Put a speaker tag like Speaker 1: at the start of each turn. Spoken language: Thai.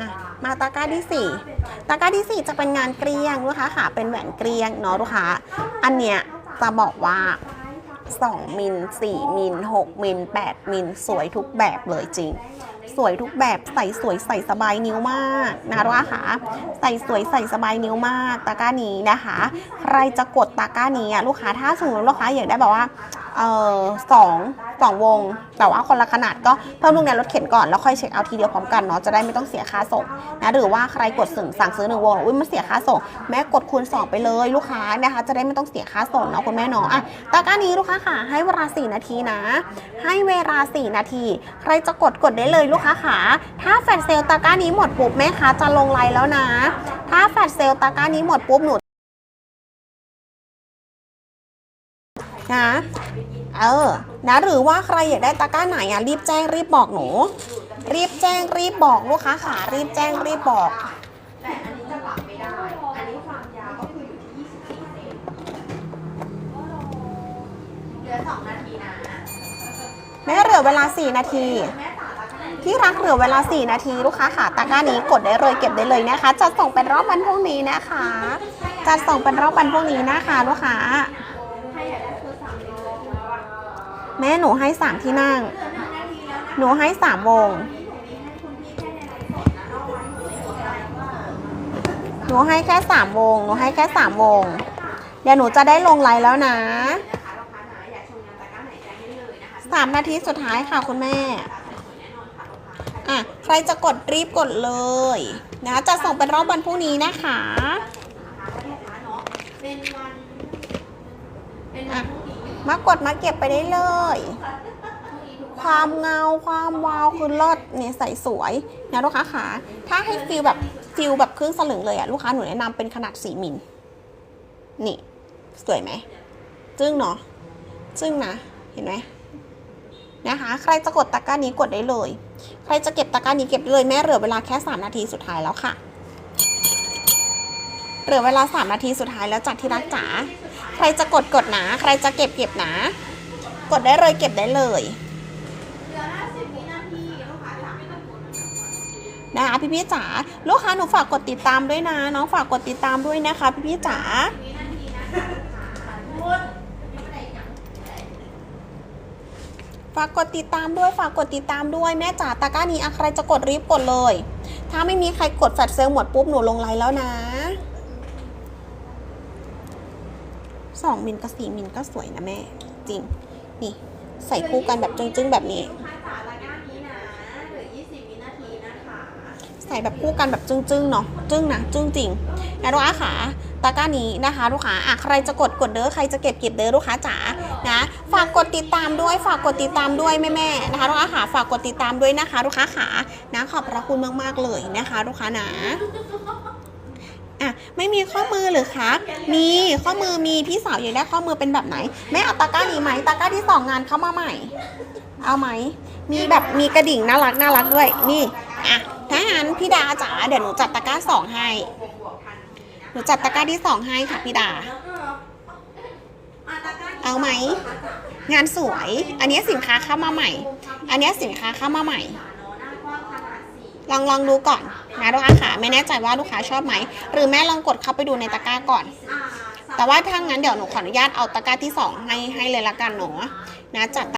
Speaker 1: อะมาตะกร้าที่สี่ตะกร้าที่สี่จะเป็นงานเกลียงลูกค้าค่ะเป็นแหวนเกลียงเนาะลูกค้า อันเนี้ยจะบอกว่า2มิล4มิล6มิล8มิลสวยทุกแบบเลยจริง สวยทุกแบบใส่สวยใส่สบายนิ้วมากนะคะลูกค้าค่ะใส่สวยใส่สบายนิ้วมากตะกร้านี้นะคะ ใครจะกดตะกร้านี้อะลูกค้าถ้าสมมติลูกค้าอยากได้แบบว่า เออสองสองวง แต่ว่าคนละขนาดก็เพิ่มลูกในรถเข็นก่อนแล้วค่อยเช็คเอาทีเดียวพร้อมกันเนาะจะได้ไม่ต้องเสียค่าส่งนะหรือว่าใครกดสั่งสั่งซื้อหนึ่งวงอุ้ยมันเสียค่าส่ง แม่กดคูณสองไปเลยลูกค้านะคะ จะได้ไม่ต้องเสียค่าส่งเนาะคุณแม่เนาะอะตะกร้านี้ลูกค้าค่ะ ให้เวลา4นาทีนะ ให้เวลา4นาที ใครจะกดกดได้เลยลูกค้าค่ะ ถ้าแฟลชเซลตะกร้านี้หมดปุ๊บแม่ค้าจะลงไลน์แล้วนะ ถ้าแฟลชเซลลตะกร้านี้หมดปุ๊บหนู นะเออนะหรือว่าใครอยากได้ตะกร้าไหนอะรีบแจ้งรีบบอกหนู รีบแจ้งรีบบอกลูกค้าค่ะรีบแจ้งรีบบอก
Speaker 2: แต่อันนี้จะปรับไม่ได้ อันนี้ความยาวก็คืออยู่ที่24เซนเหลือ2นาทีนะ
Speaker 1: แม่เหลือเวลา 4 นาที
Speaker 2: แม่จ๋าแล้วก็
Speaker 1: ที่รักเหลือเวลา 4 นาทีลูกค้าค่ะตะกร้านี้กดได้เลยเก็บได้เลยนะคะจัดส่งเป็นรอบวันพรุ่งนี้นะคะจัดส่งเป็นรอบวันพรุ่งนี้นะคะลูกค้า
Speaker 2: ใครอยากได้โทรศัพท์เลย
Speaker 1: แม่หนูให้สามที่นั่ง
Speaker 2: หนูให้สามว
Speaker 1: ง
Speaker 2: หนูให้แค่สามวง
Speaker 1: หนูให้แค่สามวง เดี๋ยวหนูจะได้ลงไลน์แล้วนะ
Speaker 2: สามนา
Speaker 1: ทีสุดท้ายค่ะคุณแม่
Speaker 2: อะ
Speaker 1: ใครจะกดรีบกดเลยนะจะส่งเป็นรอบวันพรุ่งนี้นะคะ มากดมาเก็บไปได้เลย ความเงาความวาวคือลิศเนี่ยใส่สวยนะลูกค้าขาถ้าให้ฟิลแบบฟิลแบบครึ่งสลึงเลยอะลูกค้าหนูแนะนำเป็นขนาด4มิลนี่สวยไหมจึ้งเนาะจึ้งนะเห็นไหมนะคะ ใครจะกดตะกร้านี้กดได้เลย ใครจะเก็บตะกร้านี้เก็บเลยแม่เหลือเวลาแค่ 3 นาทีสุดท้ายแล้วค่ะเหลือเวลา 3 นาทีสุดท้ายแล้วจากที่รักจ๋า ใครจะกดกดนะใครจะเก็บเก็บนะกดได้เลยเก็บได้เลย
Speaker 2: เหลือ50วินาทีลูกค้าจ๋า
Speaker 1: นะคะพี่พี่จ๋าลูกค้าหนูฝากกดติดตามด้วยนะน้องฝากกดติดตามด้วยนะคะพี่พี่จ๋าฝากกดติดตามด้วยฝากกดติดตามด้วยแม่จ๋าตะก้านี้อะใครจะกดรีบกดเลย ถ้าไม่มีใครกดแฟลชเซลล์หมดปุ๊บหนูลงไลน์แล้วนะ สองมิลกับสี่มิลก็สวยนะแม่ จริง นี่ ใส่คู่กันแบบจึ้งๆแบบนี้
Speaker 2: ลูกค้าจ๋าตะกร้านี้นะเหลือ20วินาทีนะคะ
Speaker 1: ใส่แบบคู่กันแบบจึ้งๆเนาะจึ้งนะจึ้งจริงนะลูกค้าขาตะกร้านี้นะคะลูกค้าอะใครจะกดกดเด้อใครจะเก็บเก็บเด้อลูกค้าจ๋านะฝากกดติดตามด้วย ฝากกดติดตามด้วยแม่แม่ๆนะคะลูกค้าขาฝากกดติดตามด้วยนะคะ ลูกค้าขานะขอบพระคุณมากๆเลยนะคะ ลูกค้านะอะ ไม่มีข้อมือหรือคะ มีข้อมือมีพี่สาวอยากได้ข้อมือเป็นแบบไหน แม่เอาตะกร้านี้ไหมตะกร้าที่สองงานเข้ามาใหม่ เอาไหม มีแบบมีกระดิ่งน่ารักน่ารักด้วย นี่ อะ ถ้างั้นพี่ดาจ๋าเดี๋ยวหนูจัดตะกร้าสองให้ หนูจัดตะกร้าที่สองให้ค่ะพี่ดา เอาไหม งานสวย อันนี้สินค้าเข้ามาใหม่ อันนี้สินค้าเข้ามาใหม่ ลองลองดูก่อนนะลูกค้าค่ะไม่แน่ใจว่าลูกค้าชอบไหม หรือแม่ลองกดเข้าไปดูในตะกร้าก่อน แต่ว่าถ้างั้นเดี๋ยวหนูขออนุญาตเอาตะกร้าที่สองให้ให้เลยละกันเนาะนะจัด